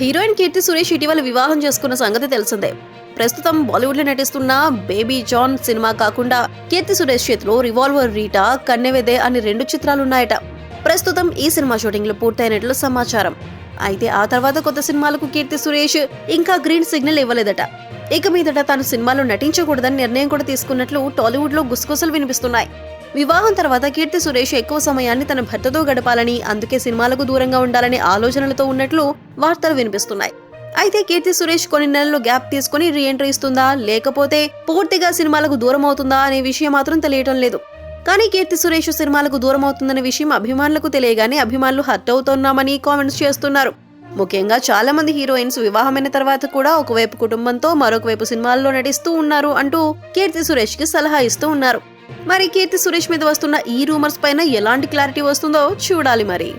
Heroine Keerthy Suresh ఇటీవల వివాహం చేసుకున్న సంగతి తెలిసిందే. ప్రస్తుతం బాలీవుడ్లో నటిస్తున్న బేబీ జాన్ సినిమా కాకుండా కీర్తి సురేష్ చేతిలో రివాల్వర్ రీటా కన్నెవెదే అని రెండు చిత్రాలున్నాయట. ప్రస్తుతం ఈ సినిమా షూటింగ్లు పూర్తయినట్లు సమాచారం. అయితే ఆ తర్వాత కొత్త సినిమాలకు కీర్తి సురేష్ ఇంకా గ్రీన్ సిగ్నల్ ఇవ్వలేదట. ఇక మీదట తాను సినిమాలో నటించకూడదని నిర్ణయం కూడా తీసుకున్నట్లు టాలీవుడ్లో గుసగుసలు వినిపిస్తున్నాయి. వివాహం తర్వాత కీర్తి సురేష్ ఎక్కువ సమయాన్ని తన భర్తతో గడపాలని అందుకే సినిమాలకు దూరంగా ఉండాలనే ఆలోచనలతో ఉన్నట్లు వార్తలు వినిపిస్తున్నాయి. అయితే కీర్తి సురేష్ కొన్ని నెలలు గ్యాప్ తీసుకుని రీఎంట్రీ ఇస్తుందా? లేకపోతే పూర్తిగా సినిమాలకు దూరం అవుతుందా అనే విషయం మాత్రం తెలియటం లేదు. కానీ కీర్తి సురేష్ సినిమాలకు దూరం అవుతుందనే విషయం అభిమానులకు తెలియగానే అభిమానులు హర్ట్ అవుతున్నామని కామెంట్స్ చేస్తున్నారు. ముఖ్యంగా చాలా మంది హీరోయిన్స్ వివాహమైన తర్వాత కూడా ఒకవైపు కుటుంబంతో మరొక వైపు సినిమాల్లో నటిస్తూ ఉన్నారు అంటూ కీర్తి సురేష్కి సలహా ఇస్తూ ఉన్నారు. మరి కీర్తి సురేష్ మీద వస్తున్న ఈ రూమర్స్ పైన ఎలాంటి క్లారిటీ వస్తుందో చూడాలి మరి.